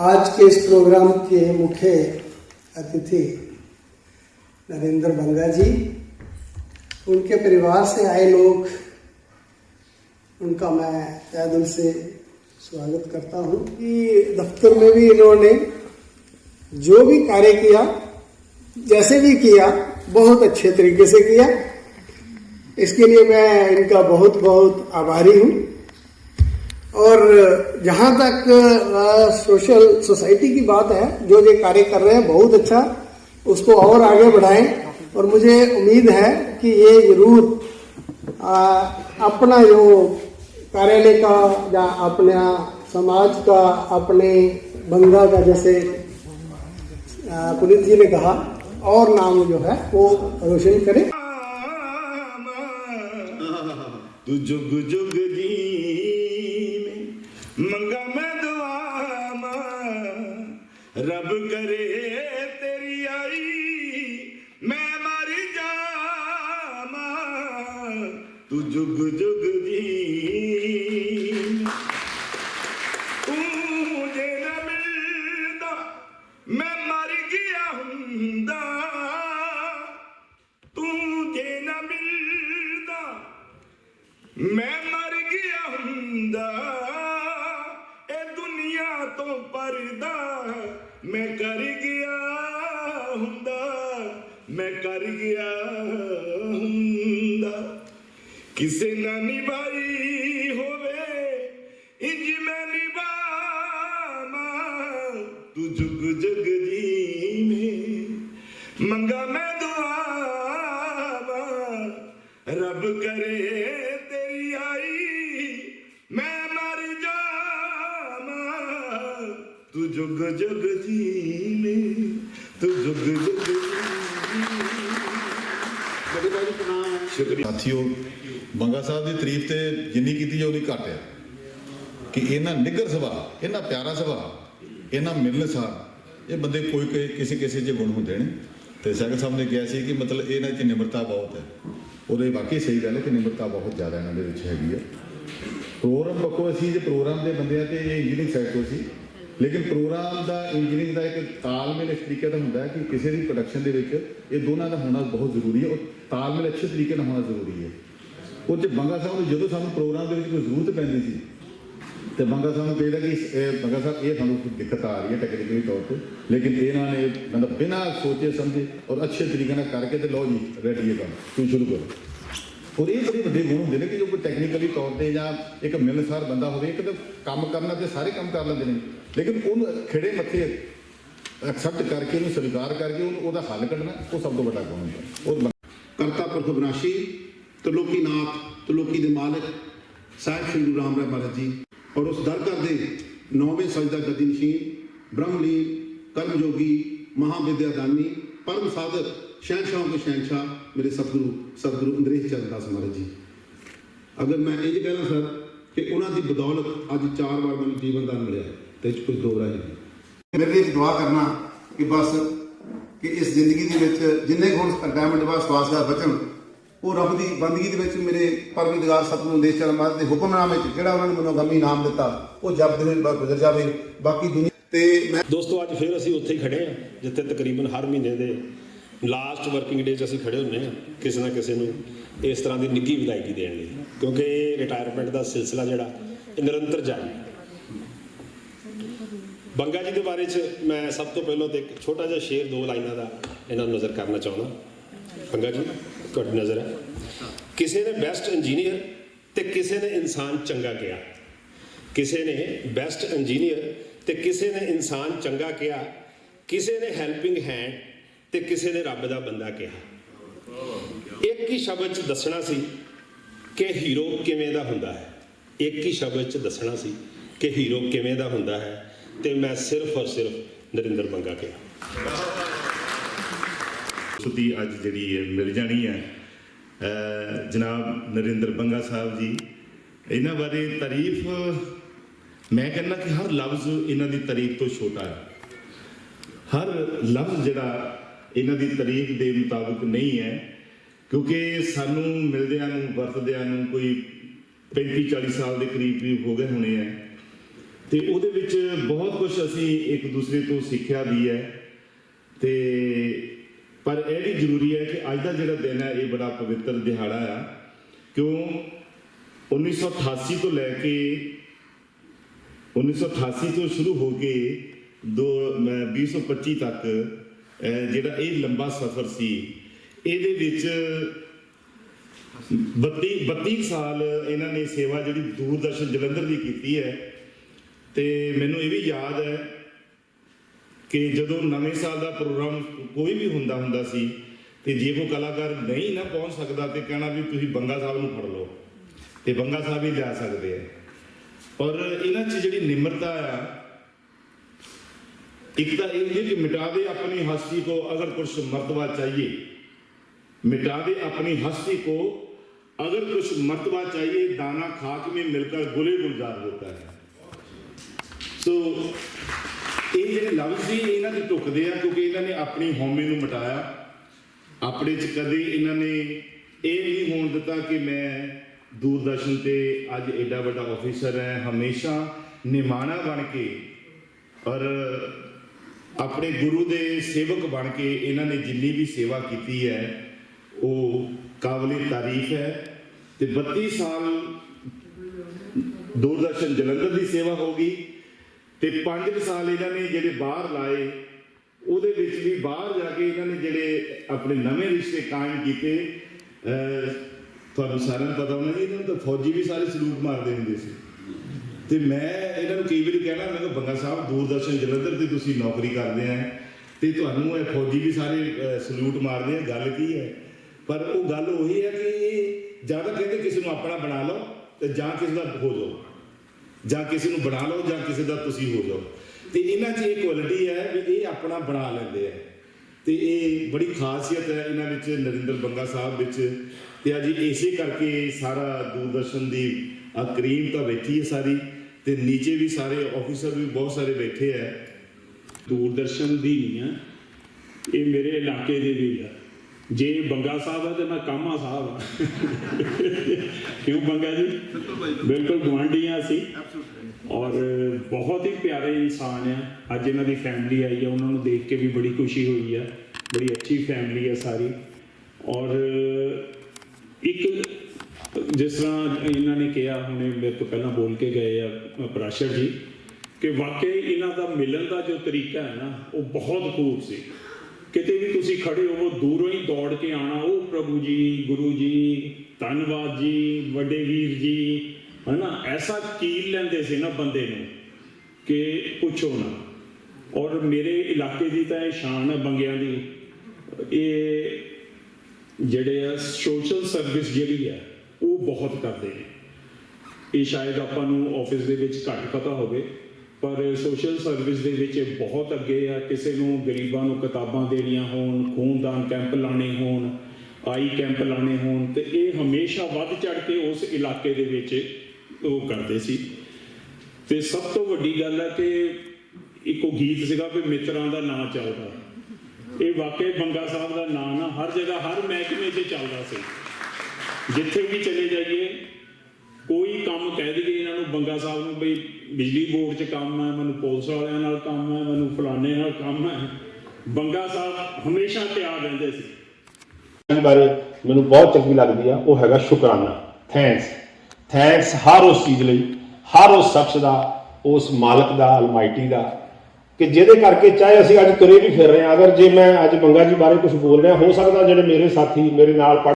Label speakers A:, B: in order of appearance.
A: आज के इस प्रोग्राम के मुख्य अतिथि नरेंद्र बंगा जी, उनके परिवार से आए लोग, उनका मैं तय दिल से स्वागत करता हूँ कि दफ्तर में भी इन्होंने जो भी कार्य किया, जैसे भी किया, बहुत अच्छे तरीके से किया। इसके लिए मैं इनका बहुत बहुत आभारी हूँ। और जहाँ तक आ, सोशल सोसाइटी की बात है जो ये कार्य कर रहे हैं बहुत अच्छा। उसको और आगे बढ़ाएँ। और मुझे उम्मीद है कि ये ज़रूर अपना जो कार्यालय का या अपना समाज का अपने बंगा का जैसे पुलिस जी ने कहा और नाम जो है वो रोशन करें।
B: जुग जुग जी। ਤੂੰ ਜੁਗ ਜੁਗ ਜੀ ਇੰਜ ਮੈਂ ਤੂੰ ਜੁਗ ਜਗ ਜੀਵੇਂ। ਮੰਗਾ ਮੈਂ ਦੁਆਵਾਂ, ਰੱਬ ਕਰੇ ਤੇਰੀ ਆਈ। ਮੈਂ ਮਰ ਜਾਵਾਂ, ਤੂੰ ਜੁਗ ਜੁਗ ਜੀਵੇਂ, ਤੂੰ ਜੁਗ ਜੁਗ ਸ਼ੁਕਰੀਆ
C: ਸਾਥੀਓ ਬੰਗਾ ਸਾਹਿਬ ਦੀ ਤਾਰੀਫ ਤੇ ਜਿੰਨੀ ਕੀਤੀ ਜਾ, ਉਹਦੀ ਘੱਟ ਹੈ। ਕਿ ਇਹਨਾਂ ਨਿੱਗਰ ਸੁਭਾਅ, ਇਹਨਾਂ ਪਿਆਰਾ ਸੁਭਾਅ, ਇਹਨਾਂ ਮਿਲਨਸਾਰ ਇਹ ਬੰਦੇ ਕੋਈ ਕੋਈ ਕਿਸੇ ਕਿਸੇ ਜੇ ਗੁਣ ਹੁੰਦੇ ਨੇ। ਤੇ ਸੈਕਟਰ ਸਾਹਿਬ ਨੇ ਕਿਹਾ ਸੀ ਕਿ ਮਤਲਬ ਇਹਨਾਂ 'ਚ ਨਿਮਰਤਾ ਬਹੁਤ ਹੈ। ਉਹਦੇ ਵਾਕਈ ਸਹੀ ਗੱਲ ਹੈ ਕਿ ਨਿਮਰਤਾ ਬਹੁਤ ਜ਼ਿਆਦਾ ਇਹਨਾਂ ਦੇ ਵਿੱਚ ਹੈਗੀ ਹੈ। ਪ੍ਰੋਗਰਾਮ ਪੱਕੋ ਅਸੀਂ ਜੇ ਪ੍ਰੋਗਰਾਮ ਦੇ ਬੰਦੇ ਆ ਤੇ ਇਹ ਇੰਜੀਨੀਅਰਿੰਗ ਸਾਈਡ ਤੋਂ ਸੀ, ਲੇਕਿਨ ਪ੍ਰੋਗਰਾਮ ਦਾ ਇੰਜੀਨੀਅਰਿੰਗ ਦਾ ਇੱਕ ਤਾਲਮੇਲ ਇਸ ਤਰੀਕੇ ਦਾ ਹੁੰਦਾ ਹੈ ਕਿ ਕਿਸੇ ਦੀ ਪ੍ਰੋਡਕਸ਼ਨ ਦੇ ਵਿੱਚ ਇਹ ਦੋਨਾਂ ਦਾ ਹੋਣਾ ਬਹੁਤ ਜ਼ਰੂਰੀ ਹੈ। ਔਰ ਤਾਲਮੇਲ ਅੱਛੇ ਤਰੀਕੇ ਨਾਲ ਹੋਣਾ ਜ਼ਰੂਰੀ ਹੈ। ਉਹ ਤੇ ਬੰਗਾ ਸਾਹਿਬ ਨੂੰ ਜਦੋਂ ਸਾਨੂੰ ਪ੍ਰੋਗਰਾਮ ਦੇ ਵਿੱਚ ਕੋਈ ਜ਼ਰੂਰਤ ਪੈਂਦੀ ਸੀ ਤੇ ਬੰਗਾ ਸਾਹਿਬ ਨੂੰ ਚਾਹੀਦਾ ਕਿ ਇਸ- ਇਹ ਬੰਗਾ ਸਾਹਿਬ, ਇਹ ਸਾਨੂੰ ਕੋਈ ਦਿੱਕਤ ਆ ਰਹੀ ਹੈ ਟੈਕਨੀਕਲੀ ਤੌਰ ਤੇ, ਲੇਕਿਨ ਇਹਨਾਂ ਨੇ ਮਤਲਬ ਬਿਨਾਂ ਸੋਚੇ ਸਮਝੇ ਔਰ ਅੱਛੇ ਤਰੀਕੇ ਨਾਲ ਕਰਕੇ ਤੇ ਲਓ ਜੀ ਰੈਡੀ ਹੈ ਕੰਮ, ਤੁਸੀਂ ਸ਼ੁਰੂ ਕਰੋ। ਔਰ ਇਹ ਬੜੇ ਵੱਡੇ ਗੁਣ ਹੁੰਦੇ ਨੇ ਕਿ ਜੋ ਕੋਈ ਟੈਕਨੀਕਲੀ ਤੌਰ ਤੇ ਜਾਂ ਇੱਕ ਮਿਲਨਸਾਰ ਬੰਦਾ ਹੋਵੇ, ਇੱਕ ਤਾਂ ਕੰਮ ਕਰਨਾ ਤੇ ਸਾਰੇ ਕੰਮ ਕਰ ਲੈਂਦੇ ਨੇ, ਲੇਕਿਨ ਉਹਨੂੰ ਖਿੜੇ ਮੱਥੇ ਐਕਸੈਪਟ ਕਰਕੇ ਉਹਨੂੰ ਸਵੀਕਾਰ ਕਰਕੇ ਉਹਨੂੰ ਉਹਦਾ ਹੱਲ ਕੱਢਣਾ, ਉਹ ਸਭ ਤੋਂ ਵੱਡਾ ਗੁਣ ਹੁੰਦਾ। ਉਹ
D: ਕਰਤਾ ਪੁਰਖ ਵਿਨਾਸ਼ੀ ਤ੍ਰਿਲੋਕੀ ਨਾਥ ਤ੍ਰਿਲੋਕੀ ਦੇ ਮਾਲਕ, ਸਾਹਿਬ ਸ਼੍ਰੀ ਗੁਰੂ ਰਾਮ ਰਾਏ ਮਹਾਰਾਜ ਜੀ। ਔਰ ਉਸ ਦਰ ਘਰ ਦੇ ਨੌਵੇਂ ਸਜਦਾ ਗੱਦੀ ਨਸ਼ੀਨ ਬ੍ਰਹਮਲੀਨ, ਕਰਮਯੋਗੀ ਯੋਗੀ ਮਹਾਵਿਦਿਆ ਦਾਨੀ ਪਰਮ ਸਾਧਕ, ਸ਼ਹਿਨਸ਼ਾਹ ਕੇ ਸ਼ਹਿਨਸ਼ਾਹ, ਮੇਰੇ ਸਤਿਗੁਰੂ ਸਤਿਗੁਰੂ ਅੰਦਰੇਸ਼ ਚੰਦ ਦਾਸ ਮਹਾਰਾਜ ਜੀ। ਅਗਰ ਮੈਂ ਇਹ ਕਹਿਣਾ ਸਰ ਕਿ ਉਹਨਾਂ ਦੀ ਬਦੌਲਤ ਅੱਜ ਚਾਰ ਵਾਰ ਮੈਨੂੰ ਜੀਵਨ ਦਾਨ ਮਿਲਿਆ ਹੈ, ਤੇ ਇਹ 'ਚ ਕੋਈ ਦੋ ਰਾਹ ਨਹੀਂ।
E: ਮੇਰੇ ਲਈ ਦੁਆ ਕਰਨਾ ਕਿ ਬਸ ਕਿ ਇਸ ਜ਼ਿੰਦਗੀ ਦੇ ਵਿੱਚ ਜਿੰਨੇ ਗੁਣ ਬਾਅਦ ਸਵਾਸ ਦਾ ਬਚਣ ਉਹ ਰੱਬ ਦੀ ਬੰਦਗੀ ਦੇ ਵਿੱਚ ਮੇਰੇ ਪਰਮਿਤਗਾਰ ਸਤਿਗੁਰੂ ਦੇਸ਼ ਚਰਨ ਮਹਾਰਾਜ ਦੇ ਹੁਕਮਨਾਮੇ ਵਿੱਚ ਜਿਹੜਾ ਉਹਨਾਂ ਨੇ ਮੈਨੂੰ ਨਾਮ ਦਿੱਤਾ, ਉਹ ਜਪਦੇ ਹੋਏ ਬਸ ਗੁਜ਼ਰ ਜਾਵੇ, ਬਾਕੀ ਦੁਨੀਆ ਤੇ ਮੈਂ
F: ਦੋਸਤੋ, ਅੱਜ ਫਿਰ ਅਸੀਂ ਉੱਥੇ ਹੀ ਖੜੇ ਆ ਜਿੱਥੇ ਤਕਰੀਬਨ ਹਰ ਮਹੀਨੇ ਦੇ ਲਾਸਟ ਵਰਕਿੰਗ ਡੇ 'ਚ ਅਸੀਂ ਖੜੇ ਹੁੰਨੇ ਆ ਕਿਸੇ ਨਾ ਕਿਸੇ ਨੂੰ ਇਸ ਤਰ੍ਹਾਂ ਦੀ ਨਿੱਘੀ ਵਿਦਾਇਗੀ ਦੇਣ ਲਈ, ਕਿਉਂਕਿ ਇਹ ਰਿਟਾਇਰਮੈਂਟ ਦਾ ਸਿਲਸਿਲਾ ਜਿਹੜਾ, ਇਹ ਨਿਰੰਤਰ ਜਾਰੀ ਹੈ। ਬੰਗਾ ਜੀ ਦੇ ਬਾਰੇ 'ਚ ਮੈਂ ਸਭ ਤੋਂ ਪਹਿਲਾਂ ਤੇ ਇੱਕ ਛੋਟਾ ਜਿਹਾ ਸ਼ੇਰ ਦੋ ਲਾਈਨਾਂ ਦਾ ਇਹਨਾਂ ਨੂੰ ਨਜ਼ਰ ਕਰਨਾ ਚਾਹੁੰਦਾ। ਬੰਗਾ ਜੀ। ਤੁਹਾਡੀ ਨਜ਼ਰ ਹੈ। ਕਿਸੇ ਨੇ ਬੈਸਟ ਇੰਜੀਨੀਅਰ ਤੇ ਕਿਸੇ ਨੇ ਇਨਸਾਨ ਚੰਗਾ ਕਿਹਾ। ਕਿਸੇ ਨੇ ਬੈਸਟ ਇੰਜੀਨੀਅਰ ਤੇ ਕਿਸੇ ਨੇ ਇਨਸਾਨ ਚੰਗਾ ਕਿਹਾ। ਕਿਸੇ ਨੇ ਹੈਲਪਿੰਗ ਹੈਂਡ ਤੇ ਕਿਸੇ ਨੇ ਰੱਬ ਦਾ ਬੰਦਾ ਕਿਹਾ। ਇੱਕ ਹੀ ਸ਼ਬਦ ਚ ਦੱਸਣਾ ਸੀ ਕਿ ਹੀਰੋ ਕਿਵੇਂ ਦਾ ਹੁੰਦਾ ਹੈ। ਇੱਕ ਹੀ ਸ਼ਬਦ ਚ ਦੱਸਣਾ ਸੀ ਕਿ ਹੀਰੋ ਕਿਵੇਂ ਦਾ ਹੁੰਦਾ ਹੈ। ਤੇ ਮੈਂ ਸਿਰਫ ਔਰ ਸਿਰਫ ਨਰਿੰਦਰ ਬੰਗਾ ਕਿਹਾ।
B: ਸੁਤੀ ਅੱਜ ਜਿਹੜੀ ਹੈ ਮਿਲ ਜਾਣੀ ਹੈ। ਜਨਾਬ ਨਰਿੰਦਰ ਬੰਗਾ ਸਾਹਿਬ ਜੀ, ਇਹਨਾਂ ਬਾਰੇ ਤਾਰੀਫ, ਮੈਂ ਕਹਿੰਦਾ ਕਿ ਹਰ ਲਫ਼ਜ਼ ਇਹਨਾਂ ਦੀ ਤਾਰੀਫ ਤੋਂ ਛੋਟਾ ਹੈ। ਹਰ ਲਫ਼ਜ਼ ਜਿਹੜਾ ਇਹਨਾਂ ਦੀ ਤਾਰੀਫ ਦੇ ਮੁਤਾਬਕ ਨਹੀਂ ਹੈ, ਕਿਉਂਕਿ ਸਾਨੂੰ ਮਿਲਦਿਆਂ ਨੂੰ, ਵਰਤਦਿਆਂ ਨੂੰ ਕੋਈ 35 40 ਸਾਲ ਦੇ ਕਰੀਬ ਕਰੀਬ ਹੋ ਗਏ ਹੋਣੇ ਆ ਤੇ ਉਹਦੇ ਵਿੱਚ ਬਹੁਤ ਕੁਝ ਅਸੀਂ ਇੱਕ ਦੂਸਰੇ ਤੋਂ ਸਿੱਖਿਆ ਵੀ ਹੈ। ਤੇ ਪਰ ਇਹ ਵੀ ਜ਼ਰੂਰੀ ਹੈ ਕਿ ਅੱਜ ਦਾ ਜਿਹੜਾ ਦਿਨ ਹੈ, ਇਹ ਬੜਾ ਪਵਿੱਤਰ ਦਿਹਾੜਾ ਆ। ਕਿਉਂ? 1988 ਤੋਂ ਲੈ ਕੇ 1988 ਤੋਂ ਸ਼ੁਰੂ ਹੋ ਕੇ ਦੋ, ਮੈਂ 2025 ਤੱਕ ਜਿਹੜਾ ਇਹ ਲੰਬਾ ਸਫ਼ਰ ਸੀ, ਇਹਦੇ ਵਿੱਚ 32 32 ਸਾਲ ਇਹਨਾਂ ਨੇ ਸੇਵਾ ਜਿਹੜੀ ਦੂਰਦਰਸ਼ਨ ਜਲੰਧਰ ਦੀ ਕੀਤੀ ਹੈ। ਤੇ ਮੈਨੂੰ ਇਹ ਵੀ ਯਾਦ ਹੈ ਕਿ ਜਦੋਂ ਨਵੇਂ ਸਾਲ ਦਾ ਪ੍ਰੋਗਰਾਮ ਕੋਈ ਵੀ ਹੁੰਦਾ ਹੁੰਦਾ ਸੀ ਤੇ ਜੇ ਕੋਈ ਕਲਾਕਾਰ ਨਹੀਂ ਨਾ ਪਹੁੰਚ ਸਕਦਾ ਤੇ ਕਹਿਣਾ ਵੀ ਤੁਸੀਂ ਬੰਗਾ ਸਾਹਿਬ ਨੂੰ ਫੜ ਲਓ ਤੇ ਬੰਗਾ ਸਾਹਿਬ ਹੀ ਲਿਆ ਸਕਦੇ ਆ ਔਰ ਇਹਨਾਂ 'ਚ ਜਿਹੜੀ ਨਿਮਰਤਾ ਆ ਇੱਕ ਤਾਂ ਇਹ ਹੁੰਦੀ ਕਿ ਮਿਟਾ ਦੇ ਆਪਣੀ ਹਸਤੀ को अगर कुछ मर्तबा चाहिए मिटा दे अपनी हस्ती को अगर कुछ मर्तबा चाहिए दाना खाक में मिलकर गुले गुलजार होता है ਸੋ ਇਹ ਜਿਹੜੇ ਲਫ਼ਜ਼ ਸੀ ਇਹਨਾਂ ਦੀ ਟੁਕਦੇ ਆ, ਕਿਉਂਕਿ ਇਹਨਾਂ ਨੇ ਆਪਣੀ ਹਉਮੈ ਨੂੰ ਮਿਟਾਇਆ। ਆਪਣੇ ਚ ਕਦੇ ਇਹਨਾਂ ਨੇ ਇਹ ਨਹੀਂ ਹੋਣ ਦਿੱਤਾ ਕਿ ਮੈਂ ਦੂਰਦਰਸ਼ਨ ਤੇ ਅੱਜ ਐਡਾ ਵੱਡਾ ਆਫੀਸਰ ਹੈ, ਹਮੇਸ਼ਾ ਨਿਮਾਣਾ ਬਣ ਕੇ ਔਰ ਆਪਣੇ ਗੁਰੂ ਦੇ ਸੇਵਕ ਬਣ ਕੇ ਇਹਨਾਂ ਨੇ ਜਿੰਨੀ ਵੀ ਸੇਵਾ ਕੀਤੀ ਹੈ, ਉਹ ਕਾਬਲੇ ਤਾਰੀਫ ਹੈ। ਤੇ 32 ਸਾਲ ਦੂਰਦਰਸ਼ਨ ਜਲੰਧਰ ਦੀ ਸੇਵਾ ਹੋ ਗਈ। ਤੇ 5 ਸਾਲ ਇਹਨਾਂ ਨੇ ਜਿਹੜੇ ਬਾਹਰ ਲਾਏ, ਉਹਦੇ ਵਿੱਚ ਵੀ ਬਾਹਰ ਜਾ ਕੇ ਇਹਨਾਂ ਨੇ ਜਿਹੜੇ ਆਪਣੇ ਨਵੇਂ ਰਿਸ਼ਤੇ ਕਾਇਮ ਕੀਤੇ ਤੁਹਾਨੂੰ ਸਾਰਿਆਂ ਨੂੰ ਪਤਾ ਹੋਣਾ ਜੀ, ਇਹਨਾਂ ਨੂੰ ਤਾਂ ਫੌਜੀ ਵੀ ਸਾਰੇ ਸਲੂਟ ਮਾਰਦੇ ਹੁੰਦੇ ਸੀ। ਤੇ ਮੈਂ ਇਹਨਾਂ ਨੂੰ ਕਈ ਵਾਰੀ ਕਹਿਣਾ, ਮੈਂ ਕਿਹਾ, ਬੰਗਾ ਸਾਹਿਬ, ਦੂਰਦਰਸ਼ਨ ਜਲੰਧਰ ਤੇ ਤੁਸੀਂ ਨੌਕਰੀ ਕਰਦੇ ਆ, ਤੇ ਤੁਹਾਨੂੰ ਇਹ ਫੌਜੀ ਵੀ ਸਾਰੇ ਸਲੂਟ ਮਾਰਦੇ ਆ, ਗੱਲ ਕੀ ਹੈ? ਪਰ ਉਹ ਗੱਲ ਉਹੀ ਹੈ ਕਿ ਜਾਂ ਤਾਂ ਕਹਿੰਦੇ ਕਿਸੇ ਨੂੰ ਆਪਣਾ ਬਣਾ ਲਓ ਤੇ ਜਾਂ ਕਿਸੇ ਦਾ ਹੋ ਜਾਓ। ਜਾਂ ਕਿਸੇ ਨੂੰ ਬਣਾ ਲਓ ਜਾਂ ਕਿਸੇ ਦਾ ਤੁਸੀਂ ਹੋ ਜਾਓ। ਤੇ ਇਹਨਾਂ 'ਚ ਇਹ ਕੁਆਲਿਟੀ ਹੈ ਵੀ ਇਹ ਆਪਣਾ ਬਣਾ ਲੈਂਦੇ ਆ। ਤੇ ਇਹ ਬੜੀ ਖਾਸੀਅਤ ਹੈ ਇਹਨਾਂ ਵਿੱਚ ਨਰਿੰਦਰ ਬੰਗਾ ਸਾਹਿਬ ਵਿੱਚ। ਤੇ ਅੱਜ ਇਸੇ ਕਰਕੇ ਸਾਰਾ ਦੂਰਦਰਸ਼ਨ ਦੀ ਆ ਕਰੀਮ ਤਾਂ ਬੈਠੀ ਹੈ ਸਾਰੀ। ਤੇ ਨੀਚੇ ਵੀ ਸਾਰੇ ਆਫੀਸਰ ਵੀ ਬਹੁਤ ਸਾਰੇ ਬੈਠੇ ਆ।
G: ਦੂਰਦਰਸ਼ਨ ਦੀ ਨਹੀਂ ਆ। ਇਹ ਮੇਰੇ ਇਲਾਕੇ ਦੇ ਵੀ ਆ। ਜੇ ਬੰਗਾ ਸਾਹਿਬ ਹੈ ਤੇ ਮੈਂ ਕਾਮਾ ਸਾਹਿਬ ਆ ਕਿਉਂ ਬੰਗਾ ਜੀ? ਬਿਲਕੁਲ ਗਵਾਂਢੀਆਂ ਸੀ। ਔਰ ਬਹੁਤ ਹੀ ਪਿਆਰੇ ਇਨਸਾਨ ਆ। ਅੱਜ ਇਹਨਾਂ ਦੀ ਫੈਮਿਲੀ ਆਈ ਆ। ਉਹਨਾਂ ਨੂੰ ਦੇਖ ਕੇ ਵੀ ਬੜੀ ਖੁਸ਼ੀ ਹੋਈ ਆ। ਬੜੀ ਅੱਛੀ ਫੈਮਿਲੀ ਆ ਸਾਰੀ। ਔਰ ਇੱਕ ਜਿਸ ਤਰ੍ਹਾਂ ਇਹਨਾਂ ਨੇ ਕਿਹਾ, ਹੁਣੇ ਮੇਰੇ ਤੋਂ ਪਹਿਲਾਂ ਬੋਲ ਕੇ ਗਏ ਆ ਪ੍ਰਾਸ਼ਰ ਜੀ, ਕਿ ਵਾਕਈ ਇਹਨਾਂ ਦਾ ਮਿਲਣ ਦਾ ਜੋ ਤਰੀਕਾ ਹੈ ਨਾ, ਉਹ ਬਹੁਤ ਖੂਬ ਸੀ। ਕਿਤੇ ਵੀ ਤੁਸੀਂ ਖੜੇ ਹੋਵੋ, ਦੂਰੋਂ ਹੀ ਦੌੜ ਕੇ ਆਣਾ ਉਹ ਪ੍ਰਭੂ ਜੀ, ਗੁਰੂ ਜੀ, ਧੰਨਵਾਦ ਜੀ, ਵੱਡੇ ਵੀਰ ਜੀ। ਹਨਾ, ਐਸਾ ਕੀਲ ਲੈਂਦੇ ਸੀ ਨਾ ਬੰਦੇ ਨੂੰ ਕਿ ਪੁੱਛੋ ਨਾ। ਔਰ ਮੇਰੇ ਇਲਾਕੇ ਦੀ ਤਾਂ ਇਹ ਸ਼ਾਨ ਹੈ ਬੰਗਿਆਂ ਦੀ। ਇਹ ਜਿਹੜੇ ਆ ਸੋਸ਼ਲ ਸਰਵਿਸ ਜਿਹੜੀ ਹੈ ਉਹ ਬਹੁਤ ਕਰਦੇ ਨੇ। ਇਹ ਸ਼ਾਇਦ ਆਪਾਂ ਨੂੰ ਆਫਿਸ ਦੇ ਵਿੱਚ ਘੱਟ ਪਤਾ ਹੋਵੇ। ਪਰ ਸੋਸ਼ਲ ਸਰਵਿਸ ਦੇ ਵਿੱਚ ਇਹ ਬਹੁਤ ਅੱਗੇ ਆ। ਕਿਸੇ ਨੂੰ ਗਰੀਬਾਂ ਨੂੰ ਕਿਤਾਬਾਂ ਦੇਣੀਆਂ ਹੋਣ, ਖੂਨਦਾਨ ਕੈਂਪ ਲਾਣੇ ਹੋਣ, ਆਈ ਕੈਂਪ ਲਾਣੇ ਹੋਣ, ਤੇ ਇਹ ਹਮੇਸ਼ਾ ਵੱਧ ਚੜ ਕੇ ਉਸ ਇਲਾਕੇ ਦੇ ਵਿੱਚ ਉਹ ਕਰਦੇ ਸੀ। ਤੇ ਸਭ ਤੋਂ ਵੱਡੀ ਗੱਲ ਹੈ ਕਿ ਇੱਕੋ ਗੀਤ ਸੀਗਾ ਵੀ ਮਿੱਤਰਾਂ ਦਾ ਨਾਂ ਚੱਲਦਾ। ਇਹ ਵਾਕਈ ਬੰਗਾ ਸਾਹਿਬ ਦਾ ਨਾਂ ਨਾ, ਹਰ ਜਗ੍ਹਾ, ਹਰ ਮਹਿਕਮੇ 'ਚ ਚੱਲਦਾ ਸੀ। ਜਿੱਥੇ ਵੀ ਚਲੇ ਜਾਈਏ ਕੋਈ ਕੰਮ ਕਹਿ ਦਈਏ ਇਹਨਾਂ ਨੂੰ, ਬੰਗਾ ਸਾਹਿਬ ਨੂੰ ਬਈ ਬਿਜਲੀ ਬੋਰਡ 'ਚ ਕੰਮ ਹੈ, ਮੈਨੂੰ ਪੁਲਿਸ ਵਾਲਿਆਂ ਨਾਲ ਕੰਮ ਹੈ, ਮੈਨੂੰ ਫਲਾਣੇ ਨਾਲ ਕੰਮ ਹੈ। ਬੰਗਾ ਸਾਹਿਬ ਹਮੇਸ਼ਾ ਤਿਆਰ ਰਹਿੰਦੇ ਸੀ।
H: ਦੇ ਬਾਰੇ ਮੈਨੂੰ ਬਹੁਤ ਚੰਗੀ ਲੱਗਦੀ ਆ, ਉਹ ਹੈਗਾ ਸ਼ੁਕਰਾਨਾ। ਥੈਂਕਸ ਥੈਂਕਸ ਹਰ ਉਸ ਚੀਜ਼ ਲਈ, ਹਰ ਉਸ ਸ਼ਖਸ ਦਾ, ਉਸ ਮਾਲਕ ਦਾ ਅਲਮਾਈਟੀ ਦਾ, ਕਿ ਜਿਹਦੇ ਕਰਕੇ ਚਾਹੇ ਅਸੀਂ ਅੱਜ ਤੁਰੇ ਵੀ ਫਿਰ ਰਹੇ ਹਾਂ, ਅਗਰ ਜੇ ਮੈਂ ਅੱਜ ਬੰਗਾ ਜੀ ਬਾਰੇ ਕੁਝ ਬੋਲ ਰਿਹਾ, ਹੋ ਸਕਦਾ ਜਿਹੜੇ ਮੇਰੇ ਸਾਥੀ ਮੇਰੇ ਨਾਲ